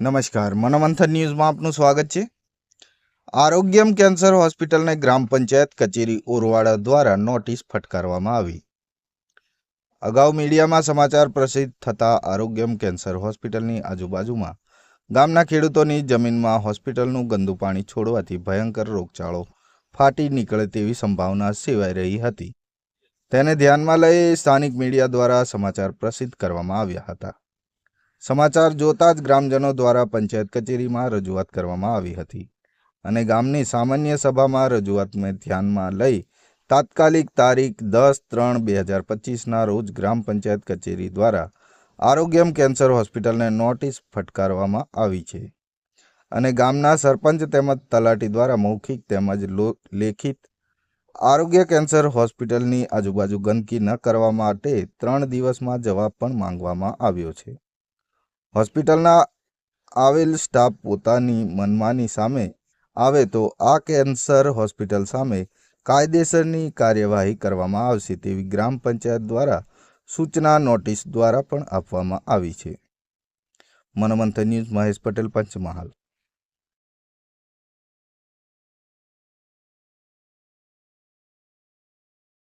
નમસ્કાર મનોમંથન ન્યૂઝમાં આપનું સ્વાગત છે. આરોગ્યમ કેન્સર હોસ્પિટલને ગ્રામ પંચાયત કચેરી ઓરવાડા દ્વારા નોટિસ ફટકારવામાં આવી. અગાઉ મીડિયામાં સમાચાર પ્રસિદ્ધ થતા આરોગ્યમ કેન્સર હોસ્પિટલની આજુબાજુમાં ગામના ખેડૂતોની જમીનમાં હોસ્પિટલનું ગંદુ પાણી છોડવાથી ભયંકર રોગચાળો ફાટી નીકળે તેવી સંભાવના સેવાઈ રહી હતી. તેને ધ્યાનમાં લઈ સ્થાનિક મીડિયા દ્વારા સમાચાર પ્રસિદ્ધ કરવામાં આવ્યા હતા. સમાચાર જોતા જ ગ્રામજનો દ્વારા પંચાયત કચેરીમાં રજૂઆત કરવામાં આવી હતી અને ગામની સામાન્ય સભામાં રજૂઆતને ધ્યાનમાં લઈ તાત્કાલિક તારીખ દસ ત્રણ બે હજાર પચીસના રોજ ગ્રામ પંચાયત કચેરી દ્વારા આરોગ્યમ કેન્સર હોસ્પિટલને નોટિસ ફટકારવામાં આવી છે અને ગામના સરપંચ તેમજ તલાટી દ્વારા મૌખિક તેમજ લેખિત આરોગ્ય કેન્સર હોસ્પિટલની આજુબાજુ ગંદકી ન કરવા માટે ત્રણ દિવસમાં જવાબ પણ માંગવામાં આવ્યો છે. હોસ્પિટલના આવેલ સ્ટાફ પોતાની મનમાની સામે આવે તો આ કેન્સર હોસ્પિટલ સામે કાયદેસરની કાર્યવાહી કરવામાં આવશે તેવી ગ્રામ પંચાયત દ્વારા સૂચના, નોટિસ દ્વારા પણ આપવામાં આવી છે. મનોમંથન ન્યૂઝ મહેશ પટેલ, પંચમહાલ.